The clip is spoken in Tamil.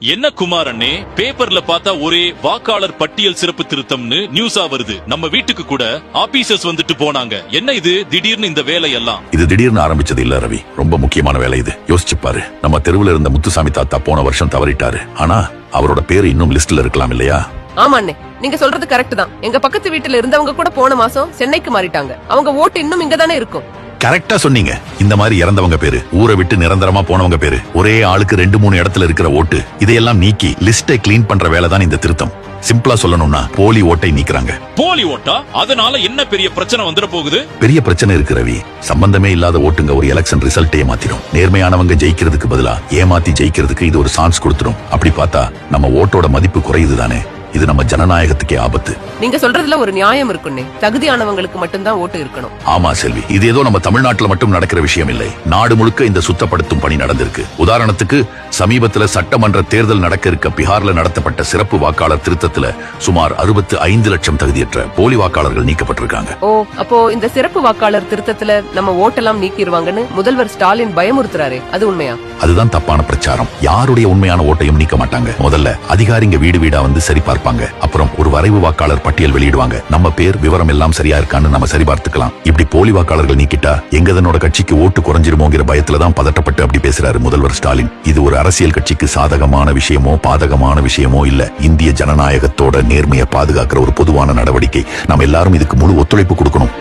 என்ன குமார் அண்ணே பேப்பர்ல பார்த்தா ஒரே வாக்காளர் பட்டியல் சிறப்பு திருத்தம்னு நியூஸா வருது. நம்ம வீட்டுக்கு கூட ஆபீசர்ஸ் வந்துட்டு போனாங்க. என்ன இது? திடீர்னு இந்த வேலையெல்லாம்? இது திடீர்னு ஆரம்பிச்சது இல்ல ரவி. ரொம்ப முக்கியமான வேலை இது. யோசிச்சு பாரு. நம்ம தெருவுல இருந்த முத்துசாமி தாத்தா போன வருஷம் தவறிட்டாரு. ஆனா அவரோட பேரு இன்னும் லிஸ்ட்ல இருக்கலாம் இல்லையா? ஆமா அண்ணே நீங்க சொல்றது கரெக்ட் தான். எங்க பக்கத்து வீட்டுல இருந்தவங்க கூட போன மாசம் சென்னைக்கு மாறிட்டாங்க. அவங்க ஓட்டு இன்னும் இங்க தானே இருக்கும். கரெக்டா சொன்னீங்க. இந்த மாதிரி இறந்தவங்க பேரு ஊரை விட்டு நிரந்தரமா போனவங்க பேரு ஒரே ஆளுக்கு ரெண்டு மூணு இடத்துல இருக்கிற ஓட்டு இதையெல்லாம் நீக்கி லிஸ்டை கிளீன் பண்ற வேலை தான் இந்த திருத்தம். சிம்பிளா சொல்லணும்னா போலி ஓட்டை நீக்குறாங்க. போலி ஓட்டா? அதனால என்ன பெரிய பிரச்சனை வந்துட போகுது? பெரிய பிரச்சனை இருக்கு ரவி. சம்பந்தமே இல்லாத ஓட்டுங்க ஒரு எலெக்ஷன் ரிசல்ட்டே மாத்திடும் நேர்மையானவங்க ஜெயிக்கிறதுக்கு பதிலா ஏமாத்தி ஜெயிக்கிறதுக்கு இது ஒரு சான்ஸ் கொடுத்துரும். அப்படி பார்த்தா நம்ம ஓட்டோட மதிப்பு குறையுது தானே இது நம்ம ஜனநாயகத்துக்கே ஆபத்து. நீங்க சொல்றதுல ஒரு நியாயம் இருக்குண்ணே. தகுதியானவங்களுக்கு மட்டும்தான் ஓட்டு இருக்கணும். ஆமா செல்வி. இது ஏதோ நம்ம தமிழ்நாட்டுல மட்டும் நடக்கிற விஷயம் இல்லை. நாடு முழுக்க இந்த சுத்தப்படுத்தும் பணி நடந்திருக்கு. உதாரணத்துக்கு சமீபத்துல சட்டமன்ற தேர்தல் நடக்க இருக்க பீகார்ல நடத்தப்பட்ட சிறப்பு வாக்காளர் திருத்தத்துல சுமார் அறுபத்து ஐந்து லட்சம் தகுதியற்ற போலி வாக்காளர்கள் நீக்கப்பட்டிருக்காங்க. ஓ அப்போ இந்த சிறப்பு வாக்காளர் திருத்தத்துல நம்ம ஓட்டெல்லாம் நீக்கிடுவாங்கன்னு முதல்வர் ஸ்டாலின் பயமுறுத்துறாரே. அது உண்மையா? அதுதான் தப்பான பிரச்சாரம். யாருடைய உண்மையான ஓட்டையும் நீக்க மாட்டாங்க. முதல்ல அதிகாரிங்க வீடு வீடா வந்து சரி பார்ப்பாங்க அப்புறம் ஒரு வரைவு வாக்காளர் பட்டியல் வெளியிடுவாங்க. நம்ம பேர் விவரம் எல்லாம் சரியா இருக்கான்னு நம்ம சரி பார்த்துக்கலாம் இப்படி போலி வாக்காளர்கள் நீக்கிட்டா எங்க தன்னோட கட்சிக்கு ஓட்டு குறைஞ்சிருமோங்கிற பயத்துல தான் பதட்டப்பட்டு அப்படி பேசுறாரு முதல்வர் ஸ்டாலின். இது ஒரு அரசியல் கட்சிக்கு சாதகமான விஷயமோ பாதகமான விஷயமோ இல்ல. இந்திய ஜனநாயகத்தோட நேர்மையை பாதுகாக்கிற ஒரு பொதுவான நடவடிக்கை. நம்ம எல்லாரும் இதுக்கு முழு ஒத்துழைப்பு கொடுக்கணும்.